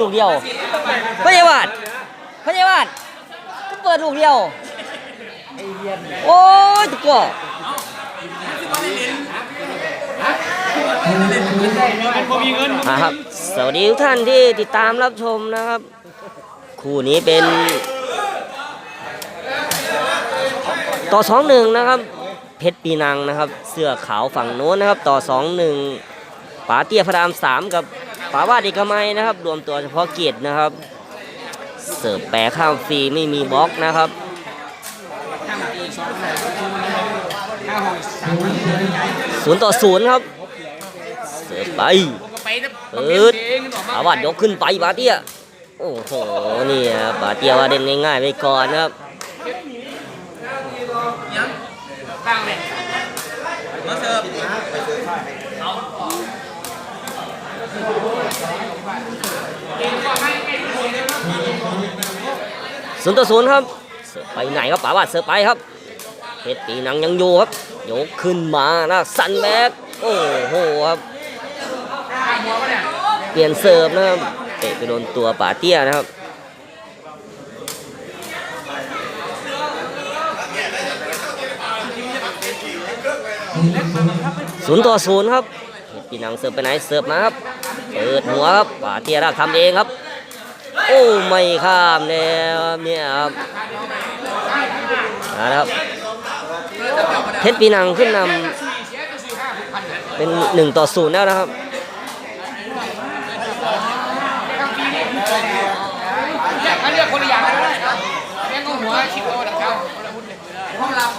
ลูกเดียวพยาบาทพยาบาทก็เปิดลูกเดียว โอ้ยตุ๊กโกอ่าครับ สวัสดีทุกท่านที่ติดตามรับชมนะครับ คู่นี้เป็น ต่อสองหนึ่งนะครับ เพชรปีนังนะครับ เสื้อขาวฝั่งโน้นนะครับ ต่อสองหนึ่งป๋าเตี้ยพระรามสามกับ ปาวาดเอกมัยนะครับ รวมตัวเฉพาะเกียรตินะครับ เสิร์ฟแปรข้ามฟรีไม่มีบล็อกนะครับศูนย์ต่อศูนย์ครับ เสิร์ฟไปเปิดป๋าวาดยกขึ้นไปปาเตียโอ้โหนี่บป๋าเตียว่าเด่นง่ายๆไปก่อนนะครับ ศูนย์ต่อศูนย์ครับเสิร์ฟไปไหนครับป๋าบาดเสิร์ฟไปครับเพชรปีนังยังอยู่ครับยกขึ้นมานะสันแบกโอ้โหครับเปลี่ยนเสิร์ฟนะครับเตะไปโดนตัวป๋าเตี้ยนะครับศูนย์ต่อศูนย์ครับเพชรปีนังเสิร์ฟไปไหนเสิร์ฟมาครับเปิดหัวครับป๋าเตี้ยรากทำเองครับ โอ้ไม่ข้ามแล้วเนี่ยครับเอาละครับเพชรปีนังขึ้นนำเป็นหนึ่งต่อศูนย์แล้วนะครับ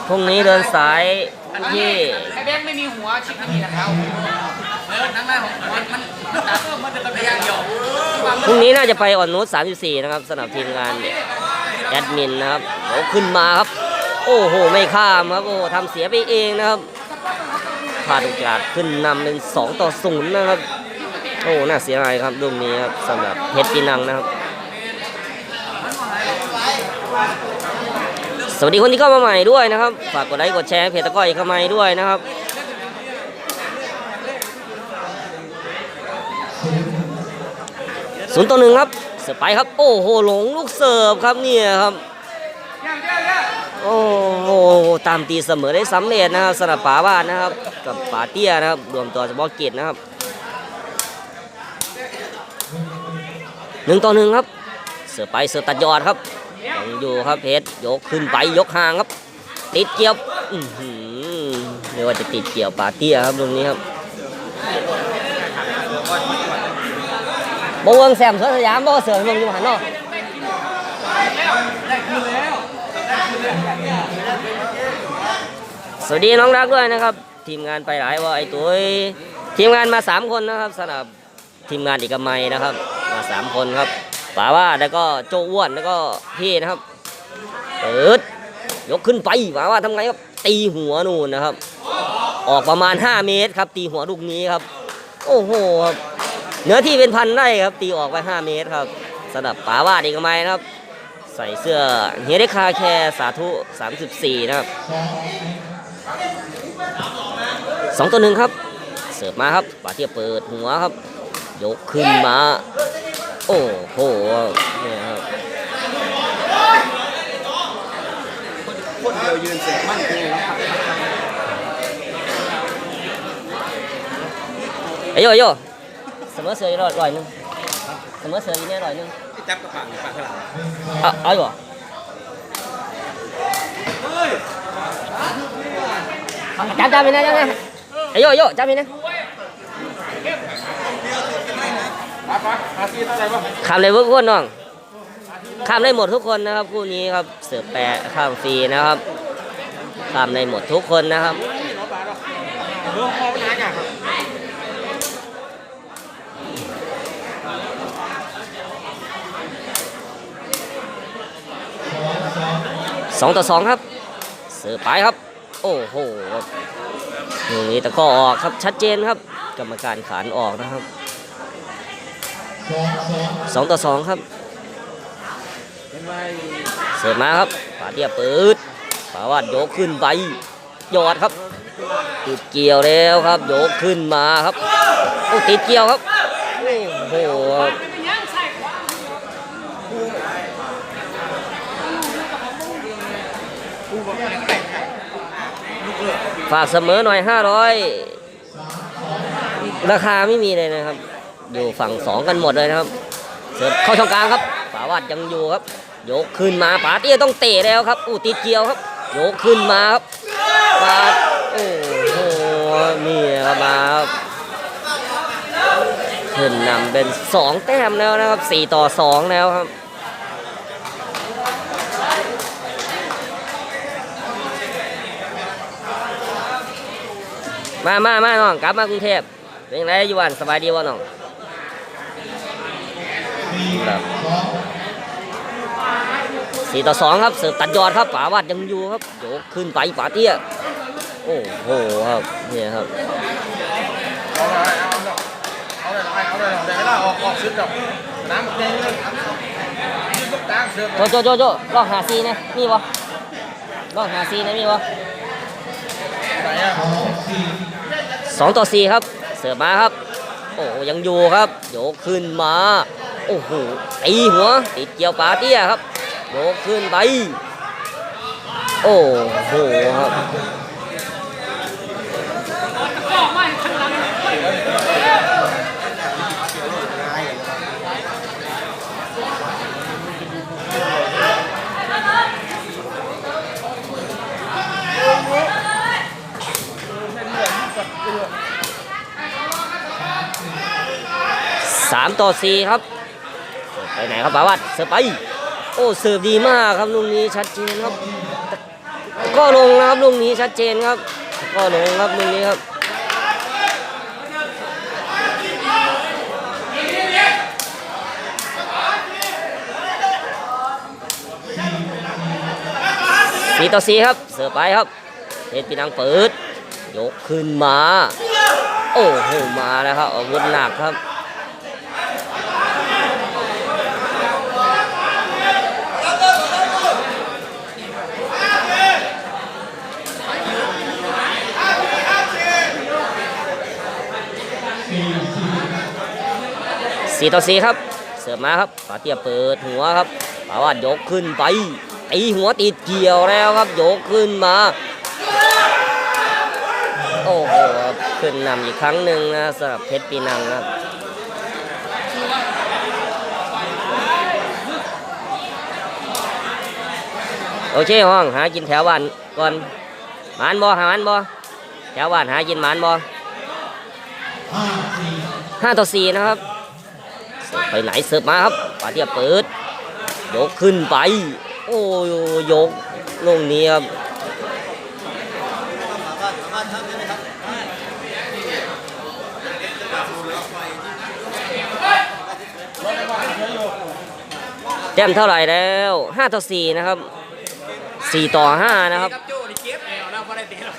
พรุ่งนี้เดินสายที่ไอแบงค์ไม่มีหัวชิบไม่มีดักเจ้า เออนั่งได้ของมันมันมันจะเป็นอย่างเดียวพรุ่งนี้น่าจะไปอ่อนนุช34 นะครับสนับทีมงานแอดมินนะครับขึ้นมาครับ โอ้โห ไม่ข้ามครับ โอ้ทำเสียไปเองนะครับพลาดโอกาสขึ้นนำเป็น 2 ต่อ0นะครับ โอ้ น่าเสียดายครับลูกนี้ครับสำหรับเพชรปีนังนะครับ สวัสดีคนที่เข้ามาใหม่ด้วยนะครับ ฝากกดไลค์กดแชร์เพจตะก้อยเข้ามาด้วยนะครับ ศูนย์ต่อหนึ่งครับ เสิร์ฟไปครับ โอ้โหหลงลูกเสิร์ฟครับเนี่ยครับ โอ้โหตามตีเสมอได้สำเร็จนะครับสำหรับป๋าบ้านนะครับ กับป๋าเตี้ยนะครับ รวมตัวเฉพาะกินะครับหนึ่งต่อหนึ่งครับ เสิร์ฟไปเสิร์ฟตัดยอดครับยังอยู่ครับเพชรยกขึ้นไปยกห่างครับ ติดเกี่ยวอื้อหือไม่ว่าจะติดเกี่ยวป๋าเตี้ยครับตรงนี้ครับ บ่เวิงแซมสวนสยามบ่เสือเมืองอยู่หันเนาะสวัสดีน้องรักด้วยนะครับ ทีมงานไปหลายว่าไอ้ตุ้ยทีมงานมาสามคนนะครับสำหรับทีมงานเอกมัยนะครับ มาสามคนครับป๋าว่าแล้วก็โจอ้วนแล้วก็พี่นะครับเปิดยกขึ้นไปป๋าว่าทำไงครับตีหัวนู่นนะครับ ออกประมาณ 5 เมตรครับ ตีหัวลูกนี้ครับ โอ้โหครับ เนื้อที่เป็นพันไร่ครับ ตีออกไป 5 เมตรครับสำหรับป๋าวาดเอกมัยนะครับ ใส่เสื้อเฮเดคาแคร์สาธุ 34 นะครับสองตัวหนึ่งครับ เสิร์ฟมาครับป๋าเทียบเปิดหัวครับ ยกขึ้นมา โอ้โหเนี่ยครับคนเดียวยืนเสียมั่นคงแล้วครับไอ้โยไอ้โย สมอเสืออยู่ร้อยหนึงเสมอเสืออยู่เนี่ยร้อยหนึงจับกระปังปากกระหลังเอาเอาอยู่บ่จับจับไปนะจับนะไอ้โยไอ้โยจับไปนะปั๊บปั๊บอาซีอะไรบ้างข้ามเลยทุกคนน้องข้ามได้หมดทุกคนนะครับคู่นี้ครับเสือแปะข้ามฟรีนะครับข้ามได้หมดทุกคนนะครับ เรื่องมองนานอย่างครับ สองต่อสองครับ เสือไปครับ โอ้โหนี่ตะก็ออกครับชัดเจนครับ กรรมการขานออกนะครับสองต่อสองครับเสิร์ฟมาครับปาเตียเปิดปาวาดยกขึ้นไปยอดครับ ติดเกี่ยวแล้วครับ ยกขึ้นมาครับติดเกี่ยวครับโอ้โห ฝากเสมอหน่อย500ราคาไม่มีเลยนะครับ อยู่ฝั่งสองกันหมดเลยนะครับเสิร์ฟเข้าช่องกลางครับฝาวัดยังอยู่ครับยกขึ้นมาปาเตี้ยต้องเตะแล้วครับอู้ติดเกียวครับยกขึ้นมาครับปาโอ้โหนี่ครับมาครับขึ้นนำเป็นสองแต้มแล้วนะครับสี่ต่อสองแล้วครับ มามามาน้องกลับมากรุงเทพเป็นไงอยู่วันสบายดีวะน้องครับสี่ต่อสองครับเสิร์ฟตัดยอดครับป๋าวัดยังอยู่ครับโยกขึ้นไปป๋าเตี้ยโอ้โหครับเนี่ยครับเอาเลยเอาเลยเอาเลยเอาเลยเดี๋ยวเวลาออกออกซึกดอกน้ำเต็มเลยโจโจโจโจลองหาซีนะมีวะลองหาซีนะมีวะไหนอะ สองต่อสี่ครับ เสิร์ฟมาครับ โอ้ยังอยู่ครับโยกขึ้นมา โอ้โหตีหัวติดเกี่ยวปาเตี้ยครับโยกขึ้นไป โอ้โหครับ ต่อสี่ครับไปไหนครับปาวัดเสิร์ฟไป โอ้เสิร์ฟดีมากครับลูกนี้ชัดเจนครับ ก็ลงนะครับลูกนี้ชัดเจนครับ ก็ลงครับลูกนี้ครับสี่ต่อสี่ครับ เสิร์ฟไปครับเพชรปีนังเปิด ยกขึ้นมา โอ้โหมาแล้วครับอาวุธหนักครับ สี่ต่อสี่ครับ เสิร์ฟมาครับปาเตียเปิดหัวครับปาวาดยกขึ้นไปตีหัวติดเกี่ยวแล้วครับยกขึ้นมาโอ้โหครับขึ้นนำอีกครั้งหนึ่งนะสำหรับเพชรปีนังครับโอเคห้องหากินแถวบ้านก่อนหมานบ่หามานบ่แถวบ้านหากินหมานบ่ห้าต่อสี่นะครับ เสิร์ฟไปไหนเสิร์ฟมาครับปาเทียเปิด ยกขึ้นไป โอ้ยยกลงนี้ครับแต้มเท่าไหร่แล้ว5ต่อ4นะครับ4ต่อ5นะครับกับโจ้นี่เก็บแล้วนะพอได้ตีหรอก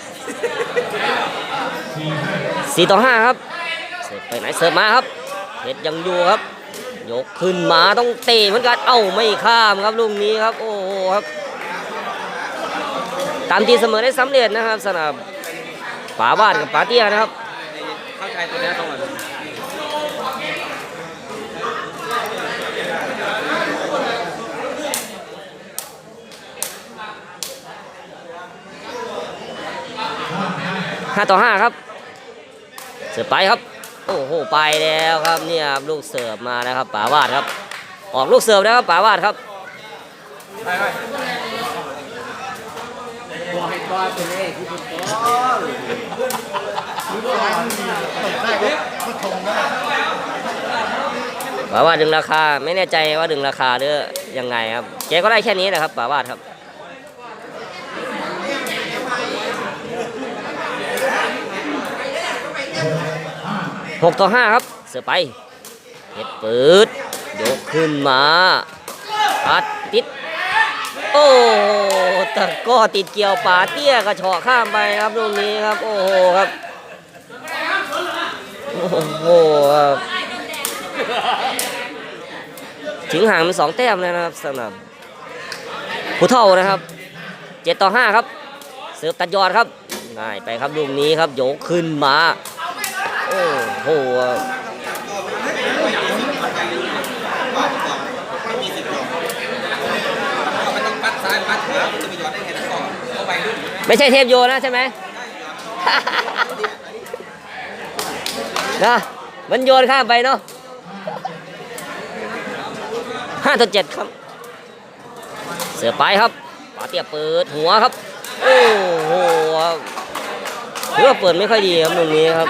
4ต่อ5ครับเสิร์ฟไปไหนเสิร์ฟมาครับเพชรยังอยู่ครับ ยกขึ้นมาต้องเตะเหมือนกันเอ้าไม่ข้ามครับลูกนี้ครับ โอ้โหครับ ตามตีเสมอได้สำเร็จนะครับสำหรับป๋าบ้านกับป๋าเตี้ยนะครับเข้าใจตัวนี้ตรงไหนห้าต่อห้าครับ เสิร์ฟไปครับ โอ้โหไปแล้วครับเนี่ยครับลูกเสิร์ฟมาแล้วครับป๋าวาดครับ ออกลูกเสิร์ฟแล้วครับป๋าวาดครับไปไปบัวให้ตัวเป็นเอกที่สุดได้ไมก็ทงได้ป๋าวาดดึงราคาไม่แน่ใจว่าดึงราคาหรือยังไงครับแกก็ได้แค่นี้แหละครับป๋าวาดครับ หกต่อห้าครับ เสือไปเพชรปิดยกขึ้นมาปัดติด โอ้ตะกร้อติดเกี่ยวป่าเตี้ยกระเฉาะข้ามไปครับลูกนี้ครับ โอ้โหครับ โอ้โหครับถึงห่างเป็นสองแต้มแล้วนะครับสำหรับผู้เท่านะครับเจ็ดต่อห้าครับ เสิร์ฟตัดยอดครับง่ายไปครับลูกนี้ครับโยกขึ้นมา โอ้ หมันต้องปัดซ้ายปัดขวามันจะไม่ใช่เทพโยนะใช่ไหมนะมันโยนข้ามไปเนาะห้าต่อเจ็ดครับ เสือไปครับปาเตียเปิดหัวครับ โอ้โหถือว่าเปิดไม่ค่อยดีครับตรงนี้ครับ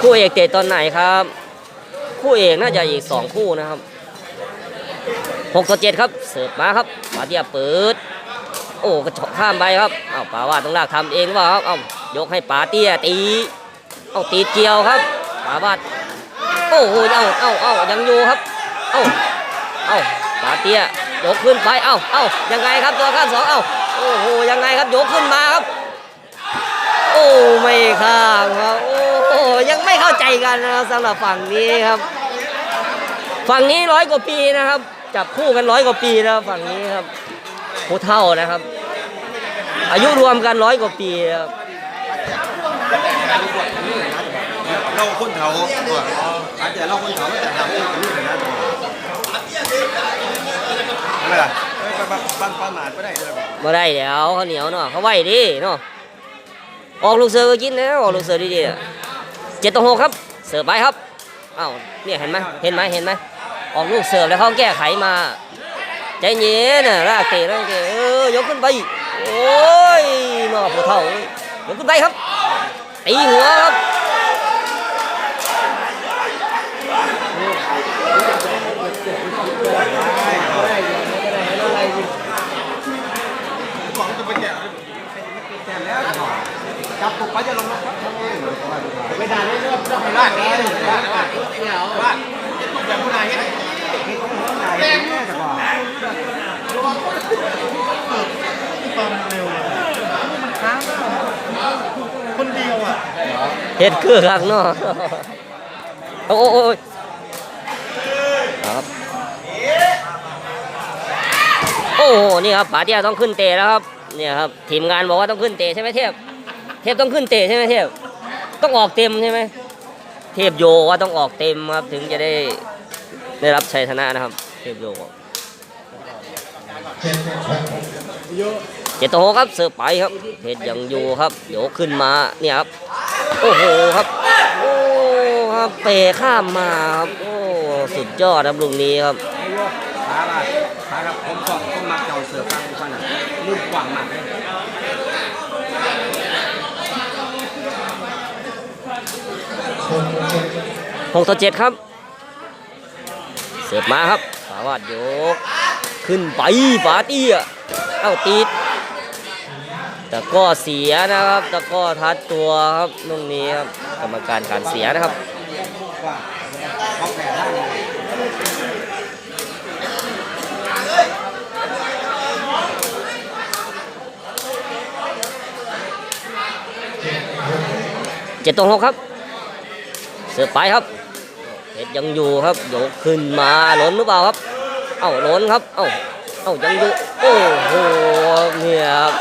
คู่เอกเตะตอนไหนครับ คู่เอกน่าจะอีกสองคู่นะครับหกต่อเจ็ดครับ เสิร์ฟมาครับปาเตียเปิด โอ้กระชอกข้ามไปครับเอาป่าว่าต้องลากทำเองว่าครับเอายกให้ปาเตียตีเอาตีเกียวครับป่าว่าโอ้โหเอาเอาเอายังอยู่ครับเอาเอาปาเตียยกขึ้นไปเอาเอายังไงครับตัวข้ามสองเอา โอ้โหยังไงครับยกขึ้นมาครับ โอ้ไม่ข้ามครับโอ้โหยังไม่เข้าใจกันนะครับสำหรับฝั่งนี้ครับ ฝั่งนี้ร้อยกว่าปีนะครับ จับคู่กันร้อยกว่าปีนะครับฝั่งนี้ครับผู้เท่านะครับ อายุรวมกันร้อยกว่าปีครับเราคนเฒ่าตัวอาจจะเราคนเฒ่าแต่ทำให้เป็นลูกนะ ตัวไม่ล่ะปั้นปั้นปั้นหมาดไม่ได้เลยมาได้เดี๋ยวเขาวเหนียวเนาะเขาไหวดิเนาะออกลูกเสือก็กินนะออกลูกเสือดีๆอะเจ็ดต่อหกครับ เสิร์ฟไปครับอ้าวเนี่ยเห็นไหมเห็นไหมเห็นไหมออกลูกเสิร์ฟแล้วเขาแก้ไขมาใจเย็นน่ะลากเตะลากเตะเออยกขึ้นไปโอ้ยนอผู้เท่ายกขึ้นไปครับตีหัวครับ ของจะไปแกะ จับปุ๊บไปจะลงนะครับไม่ได้เลยต้องไปลาลากกนี้นี้เลเลยยลากลากลากจะถูกแบบผู้นายยังไงแรงแน่แต่ว่าคนเดียวอะเฮ็ดคือคักเนาะโอ้โอ้ยครับโอ้โห นี่ครับป๋าเตี้ยต้องขึ้นเตะแล้วครับ เนี่ยครับ ทีมงานบอกว่าต้องขึ้นเตะใช่ไหมเทพ ทพต้องขึ้นเตะใช่ไหมเทพต้องออกเต็มใช่ไหมเทพโยว่าต้องออกเต็มครับถึงจะได้ได้รับชัยชนะนะครับ เทพโยเจ็ดต่อหกครับเสิร์ฟไปครับเพชรยังอยู่ครับโยขึ้นมาเนี่ยครับโอ้โหครับโอ้ครับเปข้ามมาครับโอ้สุดยอดครับลูกนี้ครับ ขาละขาครับผมชอบผมมักเจ้าเสือฟังทุกคนอะรูปกว้างมากเลย หกต่อเจ็ดครับ เสิร์ฟมาครับสาวาดโยก ขึ้นไปฝาตี้ยเอ้าติดแต่ก็เสียนะครับแต่ก็ทัดตัวครับตรงนี้ครับกรรมการการเสียนะครับเจ็ดต่อหกครับ เสิร์ฟไปครับ ยังอยู่ครับยกขึ้นมาล้นหรือเปล่าครับ เอ้าล้นครับ เอ้าเอ้ายังอยู่โอ้โหเนี่ยครับ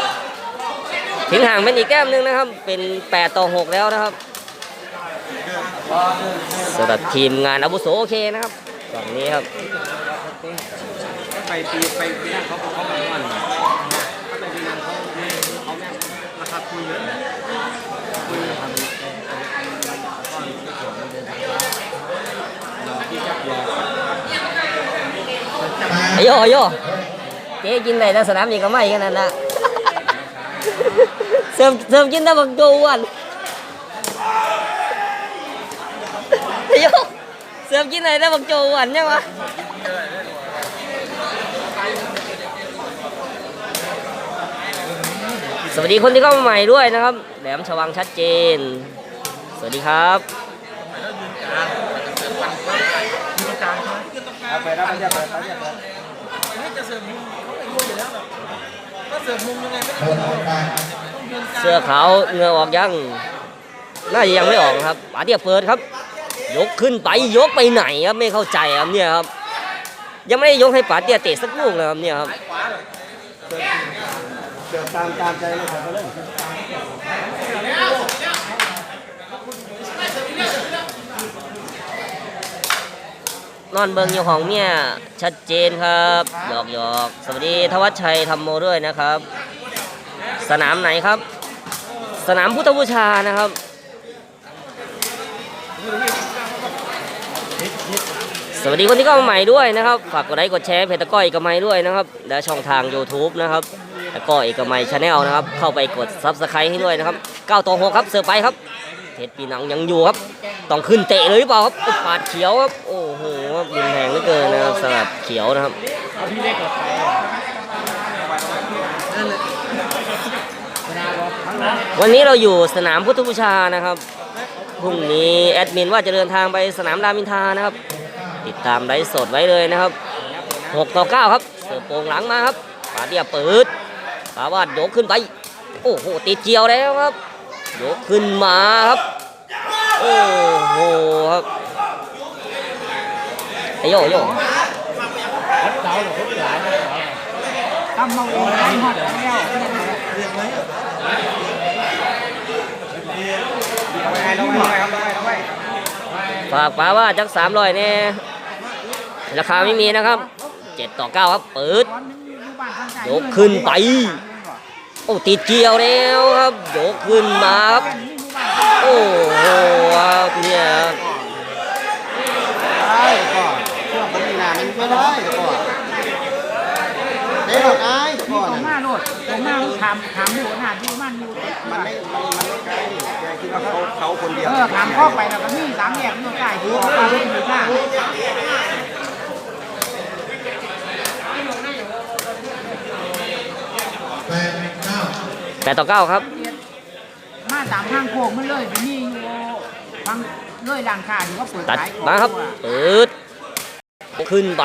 ถึงห่างเป็นอีกแก้มนึงนะครับ เป็น 8 ต่อ 6 แล้วนะครับสำหรับทีมงานอาวุโสโอเคนะครับฝั่งนี้ครับไปปีไปปีนั้นเขาเขาแบบมันเขาไปปีนั้นเขาเขาแม่ราคาคุยเยอะคุยทำก้อนที่ส่วนมันเดินทางรอที่จับรอ ไอ้โยไอ้โยเจ๊กินได้แล้วสนามนี้ก็ไม่กันนั่นนะเสริมเสริมกินได้บักโจอ้วนไอ้โยเสริมกินได้แล้วบักโจอ้วนยังวะสวัสดีคนที่เข้ามาใหม่ด้วยนะครับ แหลมฉวังชัดเจน สวัสดีครับเอาไปรับไปจะไปไปจะไปจะ เสริมเขาไปด้วยอยู่แล้วแบบก็เสือกมุมยังไงไม่ได้ต้องเดินกลางเสื้อขาวเหงื่อออกยังน่าจะยังไม่ออกครับป๋าเตี้ยเปิดครับ ยกขึ้นไปยกไปไหนครับไม่เข้าใจครับเนี่ยครับ ยังไม่ได้ยกให้ป๋าเตี้ยเตะสักลูกเลยครับเนี่ยครับ เดี๋ยวตามตามใจเลยครับเลย นอนเบิงอยู่ของเนี่ยชัดเจนครับหยอกหยอกสวัสดีทวัชชัยธรรมโมด้วยนะครับ สนามไหนครับ สนามพุทธบูชานะครับสวัสดีคนที่เข้ามาใหม่ด้วยนะครับ ฝากกดไลค์กดแชร์เพจตะก้อยเอกมัยด้วยนะครับ และช่องทาง YouTube นะครับตะก้อยเอกมัยชาแนลนะครับ เข้าไปกด Subscribe ให้ด้วยนะครับ9ต่อ6ครับเสือร์ไปครับเพชรปีหนังยังอยู่ครับ ต้องขึ้นเตะเลยหรือเปล่าครับปาดเขียวครับ โอ้ โหรุนแรงเหลือเกินนะครับสำหรับเขียวนะครับวันนี้เราอยู่สนามพุทธบูชานะครับพรุ่งนี้แอดมินว่าจะเดินทางไปสนามรามินทานะครับ ติดตามไลฟ์สดไว้เลยนะครับ6ต่อ9ครับเสิร์โป่งหลังมาครับปาเดียเปิดปาวาดยกขึ้นไป โอ้โหติดเกี่ยวแล้วครับยกขึ้นมาครับ โอ้โหครับ โยโยทำมาเองทำหมดแล้วเอาไว้เอาไว้ครับเอาไว้เอาไว้ฝากป๋าว่าจักสามร้อยเนี่ยราคาไม่มีนะครับเจ็ดต่อเก้าครับ เปิด ยกขึ้นไป โอ้ติดเกี่ยวแล้วครับ ยกขึ้นมาครับ โอ้โหครับเนี่ยครับ ได้ก่อนเชื่อผม นี่นะมันไม่ได้ก่อนเดี๋ยวได้ก่อนผมมาโลดผมมาถามถามอยู่หน้าที่มันอยู่มันไม่มันมันไม่ใกล้แกคิดว่าเขาเขาคนเดียวเออถามข้อไปแล้วก็มีสามแยกอยู่ใต้ที่ออกมาเป็นอยู่ข้างแปดต่อเก้าครับ มาตามทางโค้งมันเลยไปนี่อยู่ทางเลยร้านค้าที่เขาเปิดตัดขายของมาครับอยู่อะเปิด ขึ้นไป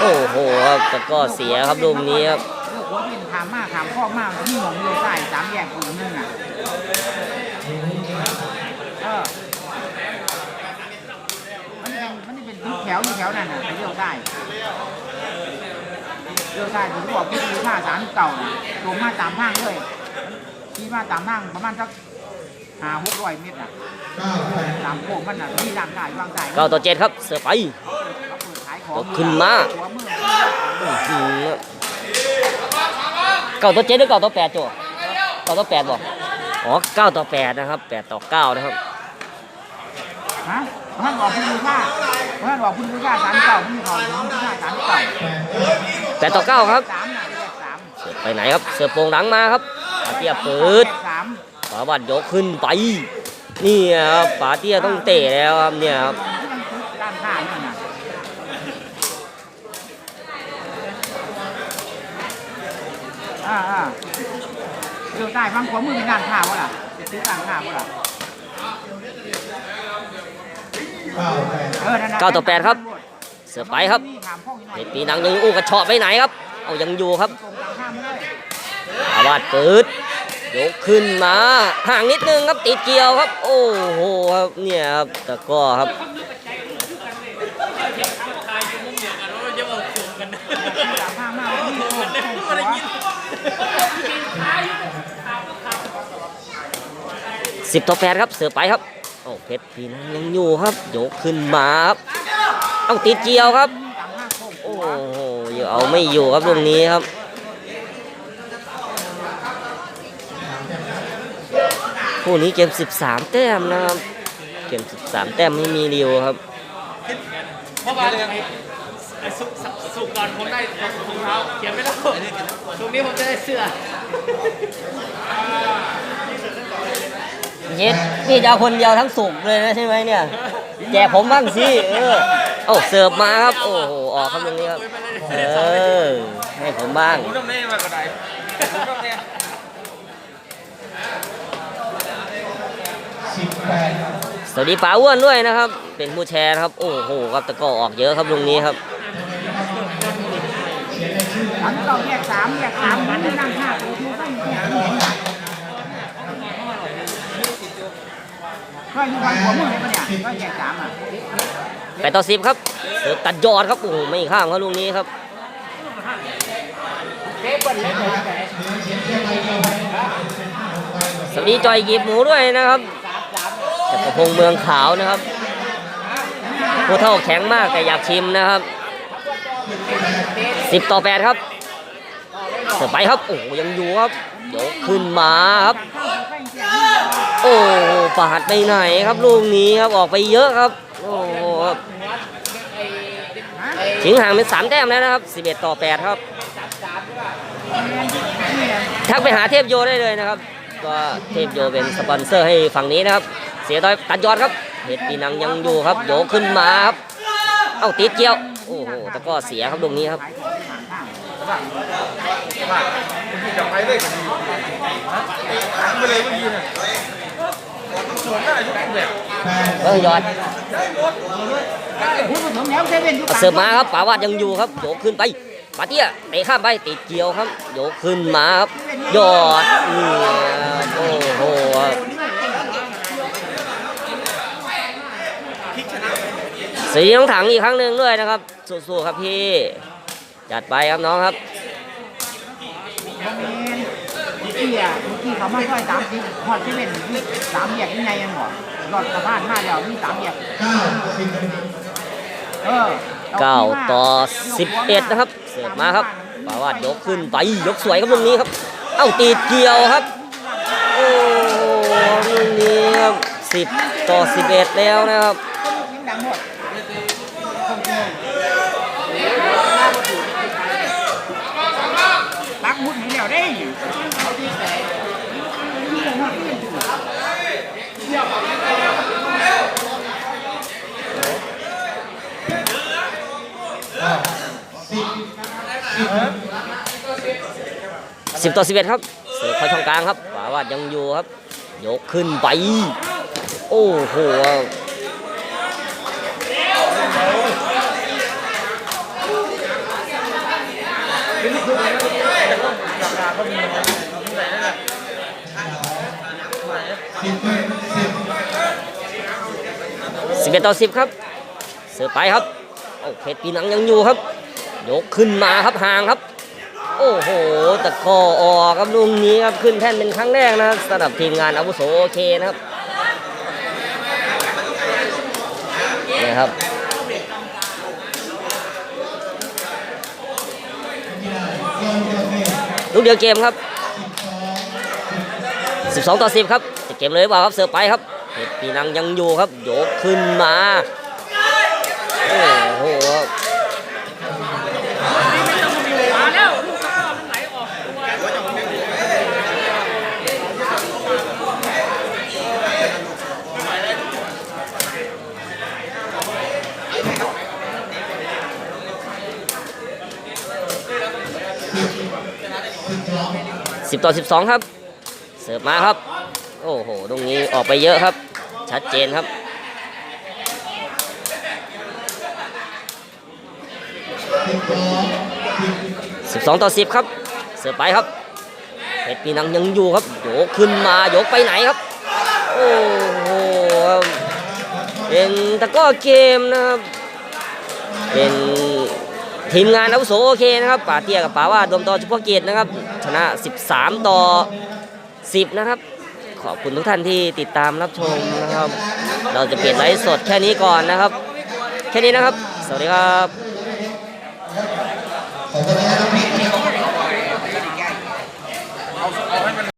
โอ้โหครับแต่ก็เสียครับลูกนี้ครับเลือกหัวเป็นถามมากถามข้อมากที่หนองอยู่ใต้สามแยกอยู่นึงอะเออมันเป็นมันเป็นทุกแถวอยู่แถวนั่นน่ะไปเลี้ยวได้เลี้ยวได้ผมบอกพี่ดูท่าสารเก่าน่ะลงมาตามทางเลยขี่มาตามทางประมาณสัก ห้าหกร้อยเมตรอะตามโค้งมันน่ะมีร้านขายวางขายเก้าต่อเจ็ดครับเสือไปเขาเปิดขายของยกขึ้นมา หัวมืออื้อหือเก้าต่อเจ็ดหรือเก้าต่อแปดโจเก้าต่อแปดบอกอ๋อเก้าต่อแปดนะครับแปดต่อเก้านะครับฮะท่านบอกคุณดูค่าท่านบอกคุณดูค่าสารเก่าคุณเขาคุณดูค่าสารเก่าแปดต่อเก้าครับ สามน่ะแยกสามเสือไปไหนครับ เสือโป่งหลังมาครับปาเตี้ยเปิดแยกสาม ปาวัดยกขึ้นไป นี่ครับปาเตี้ยต้องเตะแล้วครับเนี่ยครับที่มันคือด้านข้างนั่นน่ะอ่าอ่าเดี๋ยวใต้ฟังขวามือเป็นด้านข้างวะล่ะจะซื้อด้านข้างวะล่ะออนั่นน่ะเก้าต่อแปดครับ เสือไปครับถามพ่ออีกหน่อยเด็ดปีนังยังอู้กระเฉาะไปไหนครับ เอายังอยู่ครับตรงกลางข้างไม่ได้ปาวัดเปิด ยกขึ้นมาห่างนิดนึงครับติดเกี่ยวครับ โอ้โหครับเนี่ยครับตะก้อครับสิบต่อแปดครับเสือไปครับโอ้เพชรพีนังยังอยู่ครับยกขึ้นมาครับต้องติดเกี่ยวครับ โอ้โหอยู่เอาไม่อยู่ครับตรงนี้ครับ คู่นี้เกม13 แต้มนะครับ เกม13 แต้มไม่มีริวครับเพราะว่าไอ้สุกสุกก่อนผมได้ถุงเท้าเขียนไม่ได้ตรงนี้ผมจะได้เสื้อเย็ดนี่จะเอาคนเดียวทั้งสุกเลยนะใช่ไหมเนี่ยแจกผมบ้างสิเออโอ้เสิร์ฟมาครับโอ้โหออกครับตรงนี้ครับเออให้ผมบ้างผมต้องได้มากกว่าใดผมต้องได้ สวัสดีป๋าอ้วนด้วยนะครับ เป็นผู้แชร์นะครับ โอ้โหครับตะกรอออกเยอะครับตรงนี้ครับสามเก่าแยกสามแยกสามมันนั่งห้าตัวทูก็อยู่ที่ไหนก็อยู่วันหัวมึงเลยปะเนี่ยก็แยกสามอะไปต่อสิบครับตัดยอดครับโอ้โหไม่ข้ามครับลูกนี้ครับสวัสดีจอยกีบหมูด้วยนะครับ จักรพงเมืองขาวนะครับผู้เท่าแข็งมากแต่อยากชิมนะครับสิบต่อแปดครับเสร์ฟไปครับโอ้ยังอยู่ครับยกขึ้นมาครับ โอ้ปาดไปไหนครับลูกนี้ครับออกไปเยอะครับโอ้ครับถิงห่างเป็นสามแต้มแล้วนะครับ11ต่อ8ครับทักไปหาเทพโยได้เลยนะครับ ก็เทพโยเป็นสปอนเซอร์ให้ฝั่งนี้นะครับ เสียดอยตัดยอดครับเห็ดปีนังยังอยู่ครับโยกขึ้นมาครับเอ้าติดเกี่ยวโอ้โหแต่ก็เสียครับลูกนี้ครับไปได้ก็ดีถามไปเลยเมื่อกี้นี่ยสวนได้ทุกแบบเบิ้งยอดเสิร์ฟมาครับป่าวาดยังอยู่ครับโยกขึ้นไปปาเตี้ยเตะข้ามไปติดเกี่ยวครับโยกขึ้นมาครับยอดโอ้โห สีน้องถังอีกครั้งหนึ่งด้วยนะครับ สู้ๆครับพี่ จัดไปครับน้องครับที่อะที่เขามาค่อยสามสิบฮอดเซเว่นที่สามแยกยังไงยังบอกรอดสะพานมาแล้วมีสามแยกเออ9ต่อ11นะครับ เสิร์ฟมาครับปาวาดยกขึ้นไปยกสวยครับลูกนี้ครับ เอ้าตีดเกี่ยวครับ โอ้โหลูกนี้ครับ10ต่อ11แล้วนะครับ เสียงดังหมดปักหมุดให้แล้วได้ 10ต่อ11ครับเสิร์ฟเข้าช่องกลางครับปาวาดยังอยู่ครับ ยกขึ้นไป โอ้โห11ต่อ10ครับ เสิร์ฟไปครับ โอ้เพชรปีนังยังอยู่ครับ ยกขึ้นมาครับห่างครับ โอ้โหตะกอออกครับลูกนี้ครับขึ้นแท่นเป็นครั้งแรกนะครับสำหรับทีมงานอาวุโสโอเคนะครับนี่ครับลูกเดียวเกมครับ 12 ต่อ 10 ครับจะเกมเลยหรือเปล่าครับเสิร์ฟไปครับปีนังยังอยู่ครับโยกขึ้นมา 10 ต่อ 12 ครับ เสิร์ฟมาครับ โอ้โห ตรงนี้ออกไปเยอะครับ ชัดเจนครับสิบสองต่อสิบครับ เสิร์ฟไปครับเพชรปีนังยังอยู่ครับโยกขึ้นมาโยกไปไหนครับ โอ้โหเป็นตะก้อเกมนะครับ เป็น ทีมงานอาวุโสโอเคนะครับป่าเตี้ยกับป่าว่าดมต่อเฉพาะเกียรตินะครับ ชนะ 13 ต่อ 10 นะครับ ขอบคุณทุกท่านที่ติดตามรับชมนะครับ เราจะเปลี่ยนไลฟ์สดแค่นี้ก่อนนะครับ แค่นี้นะครับ สวัสดีครับ